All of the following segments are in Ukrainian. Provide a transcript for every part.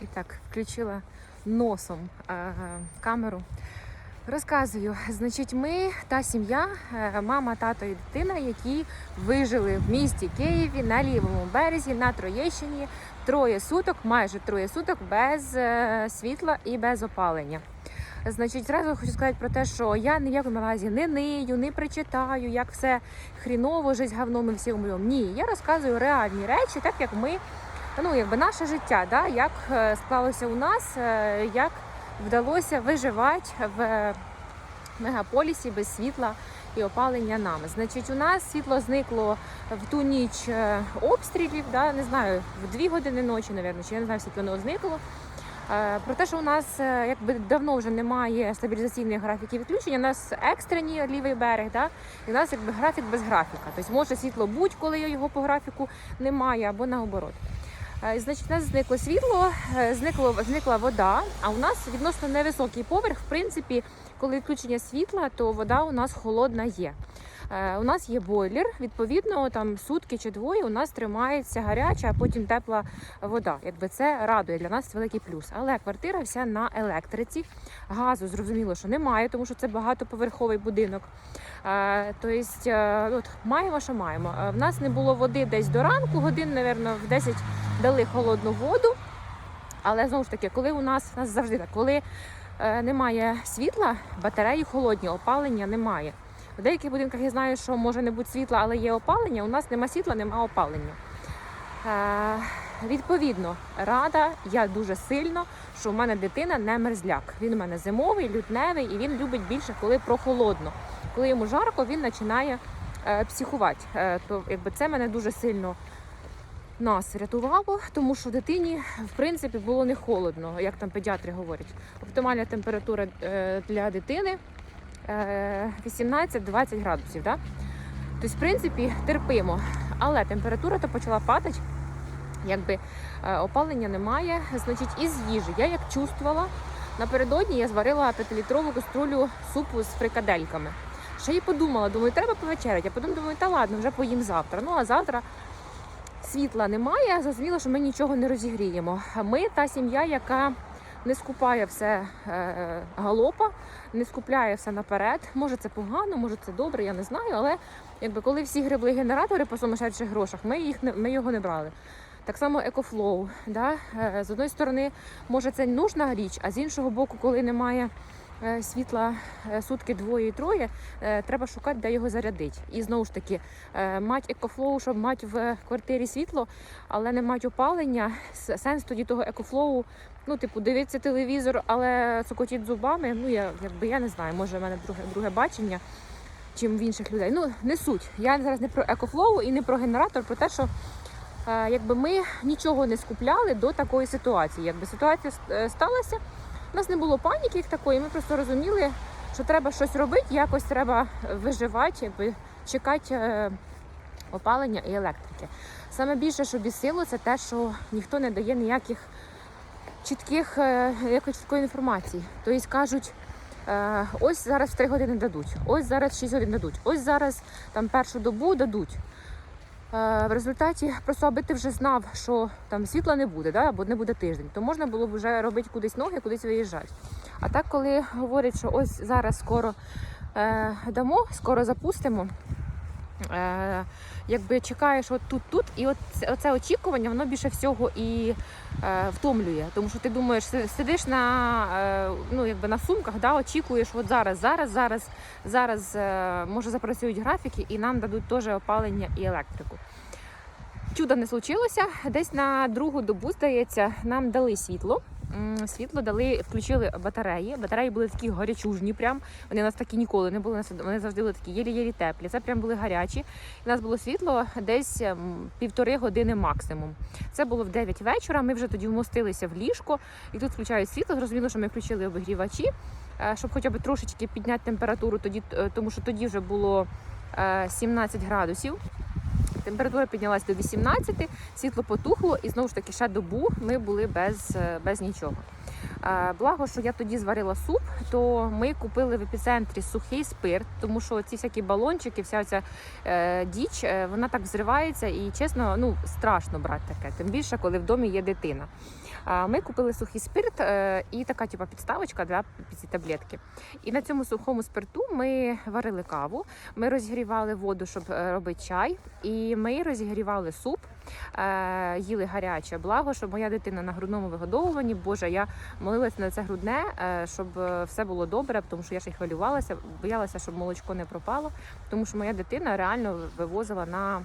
І так, включила носом е, камеру. Розказую, значить, ми та сім'я, е, мама, тато і дитина, які вижили в місті Києві на лівому березі на Троєщині троє суток, майже троє суток без е, світла і без опалення. Значить, зразу хочу сказати про те, що я ні в якому разі не нию, не причитаю, як все хріново, жить говном і всі умрем. Ні, я розказую реальні речі, так як ми, ну якби наше життя, да, як е, склалося у нас, е, як вдалося виживати в мегаполісі без світла і опалення нам. Значить, у нас світло зникло в ту ніч е, обстрілів, да, не знаю, в дві години ночі, напевно, чи я не знаю, скільки воно зникло. Про те, що у нас якби давно вже немає стабілізаційних графіків відключення, у нас екстрені лівий берег, да? і у нас якби графік без графіка. Тобто може світло будь-коли його по графіку немає, або наоборот. Е, Значить, у нас зникло світло, е, зникло, зникла вода, а у нас відносно невисокий поверх. В принципі, коли відключення світла, то вода у нас холодна є. Е, У нас є бойлер, відповідно, там сутки чи двоє у нас тримається гаряча, а потім тепла вода. Якби це радує для нас великий плюс. Але квартира вся на електриці. Газу зрозуміло, що немає, тому що це багатоповерховий будинок. Тобто, маємо, що маємо. В нас не було води десь до ранку, годин, напевно, в 10 дали холодну воду. Але знову ж таки, коли у нас, у нас завжди так, коли е, немає світла, батареї холодні, опалення немає. В деяких будинках я знаю, що може не бути світла, але є опалення. У нас нема світла, нема опалення. Е, відповідно, рада я дуже сильно, що в мене дитина не мерзляк. Він у мене зимовий, лютневий, і він любить більше, коли прохолодно. Коли йому жарко, він починає е, психувати. Е, то якби це мене дуже сильно нас рятувало, тому що дитині в принципі було не холодно, як там педіатри говорять. Оптимальна температура е, для дитини е, 18-20 градусів. Да? Тобто, в принципі, терпимо. Але температура то почала падати. Якби е, опалення немає, значить, із їжі. Я як чувствувала, напередодні я зварила 5-літрову каструлю супу з фрикадельками. Ще й подумала, думаю, треба повечеряти. А потім думаю, та ладно, вже поїм завтра. Ну а завтра світла немає, зрозуміло, що ми нічого не розігріємо. Ми та сім'я, яка не скупає все е, галопа, не скупляє все наперед. Може це погано, може це добре, я не знаю. Але якби коли всі гребли генератори по сумасшедших грошах, ми їх не ми його не брали. Так само екофлоу. Да? Е, З одної сторони, може, це нужна річ, а з іншого боку, коли немає світла е, сутки двоє і троє, е, треба шукати, де його зарядити. І знову ж таки, е, мать екофлоу, щоб мати в квартирі світло, але не мати опалення. Сенс тоді того екофлоу, ну, типу, дивитися телевізор, але цокотіть зубами. Ну, я якби я не знаю, може в мене друге, друге бачення. Чим в інших людей. Ну, не суть. Я зараз не про екофлоу і не про генератор, про те, що е, якби ми нічого не скупляли до такої ситуації. Якби ситуація е, сталася, у нас не було паніки як такої. Ми просто розуміли, що треба щось робити, якось треба виживати, якби чекати е, опалення і електрики. Саме більше, що бісило, це те, що ніхто не дає ніяких чітких е, якось чіткої інформації. Тобто кажуть. Е, ось зараз в 3 години дадуть, ось зараз 6 годин дадуть, ось зараз там першу добу дадуть. Е, В результаті просто аби ти вже знав, що там світла не буде, да, або не буде тиждень, то можна було б вже робити кудись ноги, кудись виїжджати. А так, коли говорять, що ось зараз скоро е, дамо, скоро запустимо. Е, якби чекаєш от тут, тут, і от це- очікування, воно більше всього і втомлює. Тому що ти думаєш, сидиш на, е, ну, якби на сумках, да, очікуєш, от зараз, зараз, зараз, зараз е, може запрацюють графіки і нам дадуть теж опалення і електрику. Чуда не случилося. Десь на другу добу, здається, нам дали світло. Світло дали, включили батареї. Батареї були такі гарячужні, прям вони у нас такі ніколи не були. нас Вони завжди були такі єлі-єлі теплі. Це прям були гарячі. У нас було світло десь півтори години максимум. Це було в 9 вечора. Ми вже тоді вмостилися в ліжко, і тут включають світло. Зрозуміло, що ми включили обігрівачі, е, щоб хоча б трошечки підняти температуру, тоді, е, тому що тоді вже було е, 17 градусів. Температура піднялась до 18, світло потухло, і знову ж таки ще добу ми були без, е, без нічого. Е, Благо, що я тоді зварила суп, то ми купили в епіцентрі сухий спирт, тому що ці всякі балончики, вся ця е, діч, е, вона так взривається і чесно, ну страшно брати таке. Тим більше, коли в домі є дитина. Ми купили сухий спирт і така типу, підставочка для таблетки. І на цьому сухому спирту ми варили каву, ми розігрівали воду, щоб робити чай, і ми розігрівали суп, їли гаряче. Благо, щоб моя дитина на грудному вигодовуванні. Боже, я молилася на це грудне, е, щоб е, все було добре, тому що я ще й хвилювалася, боялася, щоб молочко не пропало, тому що моя дитина реально вивозила на.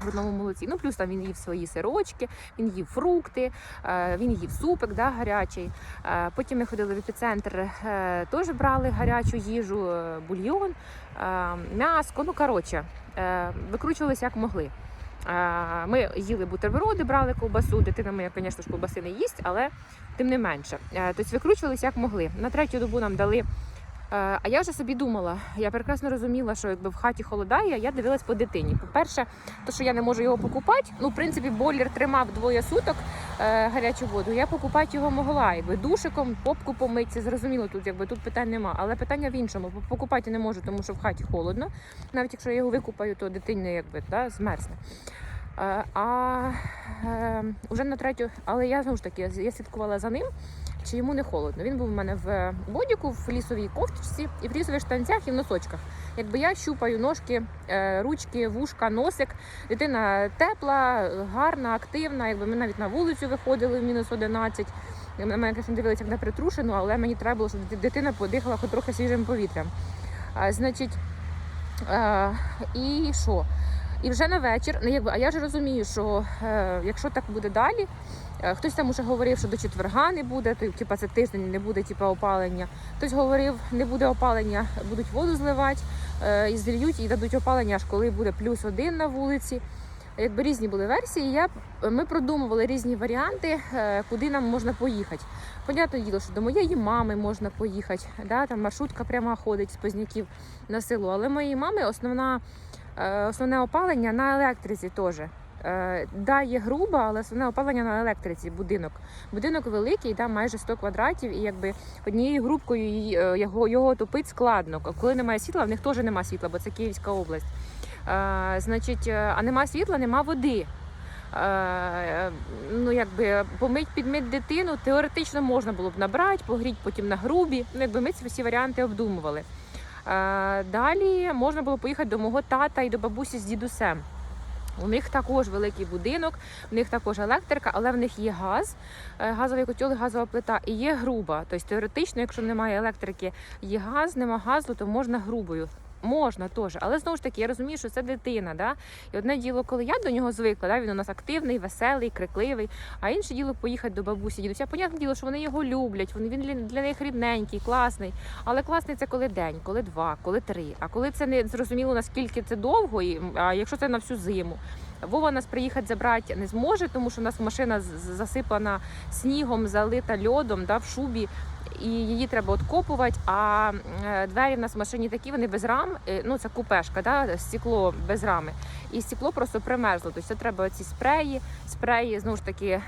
Грудному молоці. Ну, плюс там він їв свої сирочки, він їв фрукти, е, він їв супик да, гарячий. Е, Потім ми ходили в епіцентр, е, теж брали гарячу їжу, е, бульйон, е, м'яско. Ну, коротше, е, викручувалися як могли. Ми їли бутерброди, брали ковбасу. Дитина моя, звісно ж, ковбаси не їсть, але тим не менше. Е, Тобто викручувалися як могли. На третю добу нам дали. Е, А я вже собі думала, я прекрасно розуміла, що якби в хаті холодає, я дивилась по дитині. По-перше, то що я не можу його покупати. Ну, в принципі, бойлер тримав двоє суток е, гарячу воду. Я покупати його могла. Якби душиком, попку помити, зрозуміло, тут якби тут питань нема. Але питання в іншому. Покупати не можу, тому що в хаті холодно. Навіть якщо я його викупаю, то дитина якби да, змерзне. Е, А е, вже на третю, але я знову ж таки я слідкувала за ним, чи йому не холодно. Він був у мене в бодіку, в лісовій кофточці і в лісових штанцях і в носочках. Якби я щупаю ножки, е, ручки, вушка, носик. Дитина тепла, гарна, активна. Якби ми навіть на вулицю виходили в мінус 11. На мене, звісно, дивилися як на притрушену, але мені треба було, щоб дитина подихала хоч трохи свіжим повітрям. Значить, е, і що? І вже на вечір, ну якби, а я ж розумію, що е, якщо так буде далі, е, хтось там уже говорив, що до четверга не буде, то це тиждень не буде типа опалення. Хтось говорив, не буде опалення, будуть воду зливати е, і зільють, і дадуть опалення аж коли буде плюс один на вулиці. Якби різні були версії, я ми продумували різні варіанти, е, куди нам можна поїхати. Понятне діло, що до моєї мами можна поїхати. Да, там маршрутка пряма ходить з Позняків на село. Але моєї мами основна, основне опалення на електриці теж. Е, Да, є грубо, але основне опалення на електриці, будинок. Будинок великий, там майже 100 квадратів, і якби однією грубкою е, його, його топити складно. Коли немає світла, в них теж немає світла, бо це Київська область. Е, Значить, е, а нема світла, нема води. Е, ну, якби помить, підмить дитину теоретично можна було б набрати, погріть потім на грубі. Ну, якби ми ці всі варіанти обдумували. Е, Далі можна було поїхати до мого тата і до бабусі з дідусем. У них також великий будинок, в них також електрика, але в них є газ, е, газовий котел, газова плита і є груба. Тобто теоретично, якщо немає електрики, є газ, нема газу, то можна грубою. Можна теж, але знову ж таки, я розумію, що це дитина. Да? І одне діло, коли я до нього звикла, да? він у нас активний, веселий, крикливий. А інше діло поїхати до бабусі, дідуся. Понятне діло, що вони його люблять, вони він для- них рідненький, класний. Але класний це коли день, коли два, коли три. А коли це не зрозуміло наскільки це довго, і а якщо це на всю зиму. Вова нас приїхати забрати не зможе, тому що у нас машина засипана снігом, залита льодом, да, в шубі, і її треба откопувати. А е, двері в нас в машині такі, вони без рам. е, Ну це купешка, да, стекло без рами. І стекло просто примерзло. Тобто це треба ці спреї, спреї знову ж таки.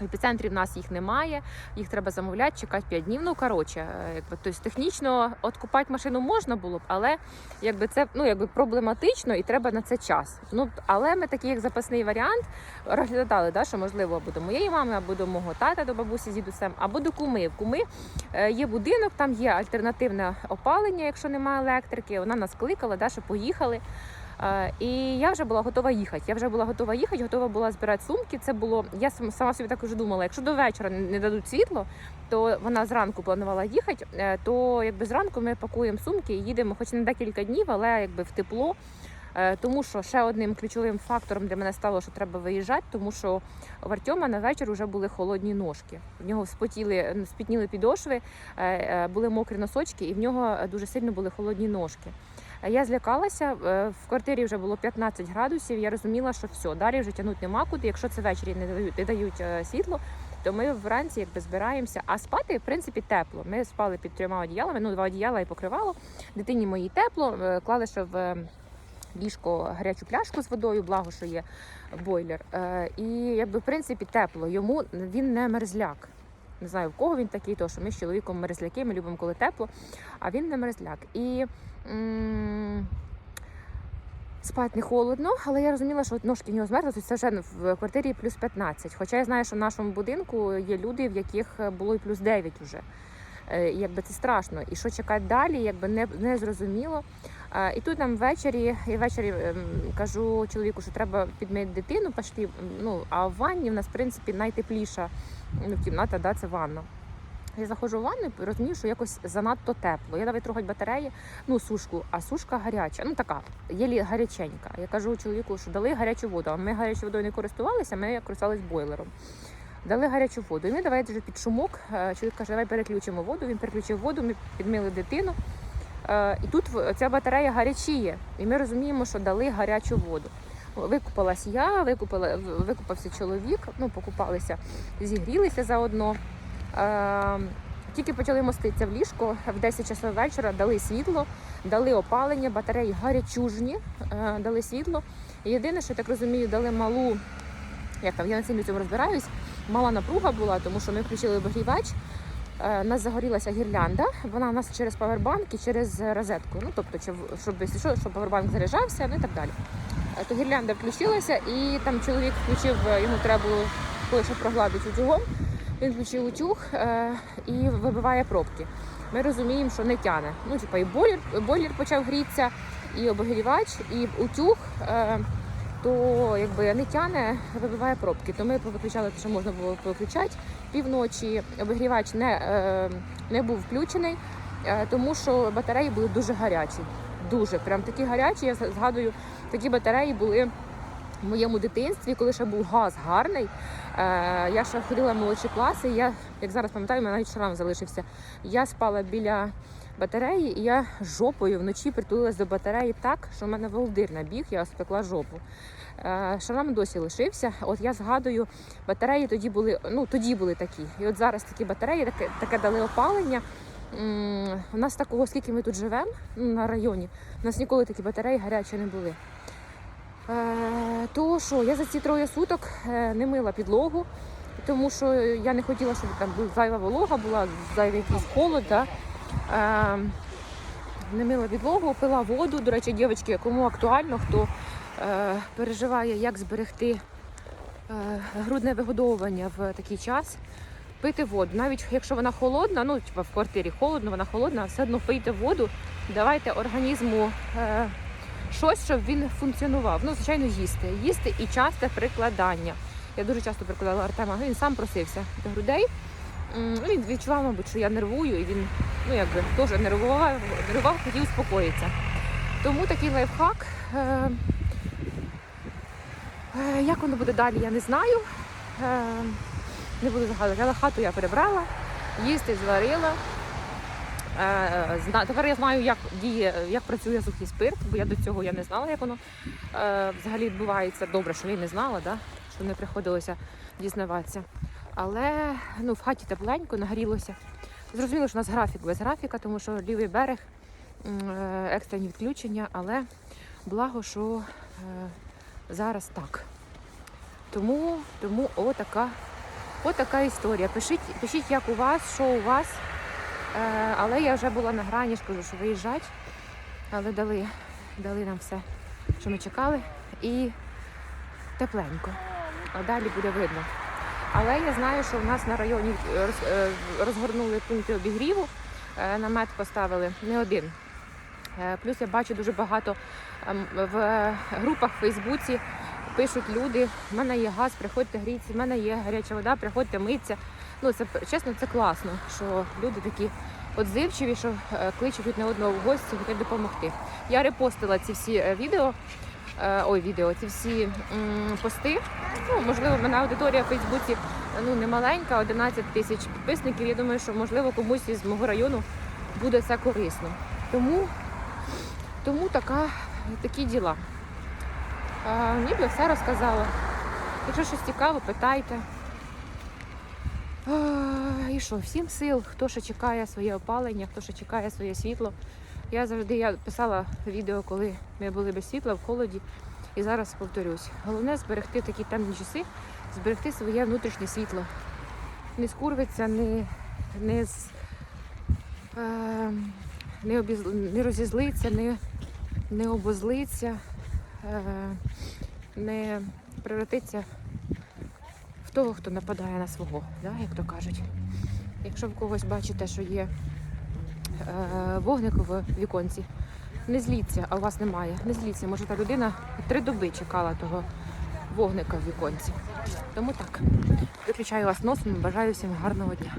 Е, в епіцентрі в нас їх немає, їх треба замовляти, чекати 5 днів. Ну коротше, е, якби тобто технічно откупати машину можна було б, але якби це ну якби проблематично і треба на це час. Ну але ми такий як запасний варіант розглядали, да, що можливо або до моєї мами, або до мого тата, до бабусі з дідусем, або до куми. В куми е, є будинок, там є альтернативне опалення, якщо немає електрики. Вона нас кликала, да, що поїхали. І я вже була готова їхати. Я вже була готова їхати, готова була збирати сумки. Це було. Я сам- сама собі також думала, якщо до вечора не- дадуть світло, то вона зранку планувала їхати. е, То якби зранку ми пакуємо сумки і їдемо, хоч не декілька днів, але якби в тепло. Е, Тому що ще одним ключовим фактором для мене стало, що треба виїжджати, тому що в Артема на вечір вже були холодні ножки. В нього спотіли, спітніли підошви, е, були мокрі носочки, і в нього дуже сильно були холодні ножки. Я злякалася, е, в квартирі вже було 15 градусів. Я розуміла, що все, далі вже тягнути нема куди. Якщо це ввечері не дають, не дають е, світло, то ми вранці якби збираємося. А спати, в принципі, тепло. Ми спали під трьома одіялами, ну два одіяла і покривало. Дитині моїй тепло, е, клали ще в ліжко гарячу пляшку з водою, благо, що є бойлер. І якби в принципі тепло. Йому він не мерзляк. Не знаю в кого він такий, тому що ми з чоловіком мерзляки, ми любимо коли тепло, а він не мерзляк. І спати не холодно, але я розуміла, що ножки в нього змерзли, це вже в квартирі плюс 15. Хоча я знаю, що в нашому будинку є люди, в яких було і плюс 9 вже. Е, і якби це страшно. І що чекати далі, якби не, не зрозуміло. Е, І тут нам ввечері, я ввечері ем, кажу чоловіку, що треба підмити дитину, пошли, ну, а в ванні в нас, в принципі, найтепліша ну, кімната, да, це ванна. Я заходжу в ванну і розумію, що якось занадто тепло. Я давай трогать батареї, ну сушку, а сушка гаряча, ну така, єлі гаряченька. Я кажу чоловіку, що дали гарячу воду. А ми гарячою водою не користувалися, ми користувалися бойлером. Дали гарячу воду. І ми давай вже під шумок. е, Чоловік каже, давай переключимо воду. Він переключив воду, ми підмили дитину. Е, І тут ця батарея гарячіє. І ми розуміємо, що дали гарячу воду. Викупалась я, викупала, викупався чоловік, ну, покупалися, зігрілися заодно. Е, Тільки почали моститися в ліжко в 10 часов вечора, дали світло, дали опалення, батареї гарячужні, е, дали світло. Єдине, що я так розумію, дали малу, як там, я сильно в цьому розбираюсь, мала напруга була, тому що ми включили обігрівач. Е, нас загорілася гірлянда, вона у нас через павербанк і через розетку. Ну тобто, щоб що, щоб павербанк заряджався, ну і так далі. Е, То гірлянда включилася, і там чоловік включив, йому треба було кое-що прогладити утюгом. Він включив утюг е, і вибиває пробки. Ми розуміємо, що не тяне. Ну, типа, і бойлер, бойлер почав грітися, і обігрівач, і утюг. Е, то якби не тяне, вибиває пробки. То ми повиключали те, що можна було повиключати півночі. Обігрівач не, е, не був включений, тому що батареї були дуже гарячі. Дуже прям такі гарячі. Я згадую, такі батареї були в моєму дитинстві, коли ще був газ гарний. Е, я ще ходила в молодші класи. Я, як зараз пам'ятаю, у мене навіть шрам залишився. Я спала біля батареї, і я жопою вночі притулилась до батареї так, що в мене волдир набіг, я спекла жопу. Е, Шрам досі лишився. От я згадую, батареї тоді були, ну тоді були такі. І от зараз такі батареї, таке, таке дали опалення. У нас такого, скільки ми тут живемо ну, на районі, у нас ніколи такі батареї гарячі не були. Е, То що я за ці троє суток е, не мила підлогу, тому що я не хотіла, щоб там була зайва волога, була зайвий якийсь холод. Да? Е, Не мила підлогу, пила воду. До речі, дівчатки, кому актуально, хто переживає, як зберегти грудне вигодовування в такий час. Пити воду, навіть якщо вона холодна, ну в квартирі холодно, вона холодна, все одно пийте воду, давайте організму щось, щоб він функціонував. Ну, звичайно, їсти. Їсти і часте прикладання. Я дуже часто прикладала Артема, він сам просився до грудей. Ну, Він відчував, мабуть, що я нервую, і він ну, якби, теж нервував, нервував, хотів успокоїтися. Тому такий лайфхак. Е, е, як воно буде далі, я не знаю. Е, не буду загадувати, але хату я перебрала, їсти зварила. Е, Тепер я знаю, як діє, як працює сухий спирт, бо я до цього я не знала, як воно е, взагалі відбувається. Добре, що я не знала, да? що не приходилося дізнаватися. Але ну, в хаті тепленько, нагрілося. Зрозуміло, що у нас графік без графіка, тому що лівий берег, е, екстрені відключення, але благо, що зараз так. Тому, тому отака, отака історія. Пишіть, пишіть, як у вас, що у вас. Е, але я вже була на грані, ж кажу, що виїжджать. Але дали, дали нам все, що ми чекали. І тепленько. А далі буде видно. Але я знаю, що в нас на районі е, розгорнули пункти обігріву, е, намет поставили не один. Е, Плюс я бачу дуже багато ем, в групах в Фейсбуці пишуть люди, в мене є газ, приходьте гріться, в мене є гаряча вода, приходьте митися. Ну, це чесно, це класно, що люди такі отзивчиві, що е, кличуть тут не одного в гості, хочуть допомогти. Я репостила ці всі е, відео, е, ой, відео, ці всі м, пости. Ну, можливо, в мене аудиторія в Фейсбуці ну, не маленька, 11 тисяч підписників. Я думаю, що можливо комусь із мого району буде це корисно. Тому, тому така, такі діла. Ніби все розказала. Якщо щось цікаво, питайте. І що, всім сил, хто ще чекає своє опалення, хто ще чекає своє світло. Я завжди я писала відео, коли ми були без світла в холоді. І зараз повторюсь. Головне зберегти такі темні часи, зберегти своє внутрішнє світло. не скурвиться, не, не, з- е, не, обіз, не розізлиться, не, не обозлиться, е, не превратиться того, хто нападає на свого, да, як то кажуть. Якщо в когось бачите, що є е, вогник в віконці, не зліться, а у вас немає. Не зліться, може та людина три доби чекала того вогника в віконці. Тому так. Виключаю вас носом бажаю всім гарного дня.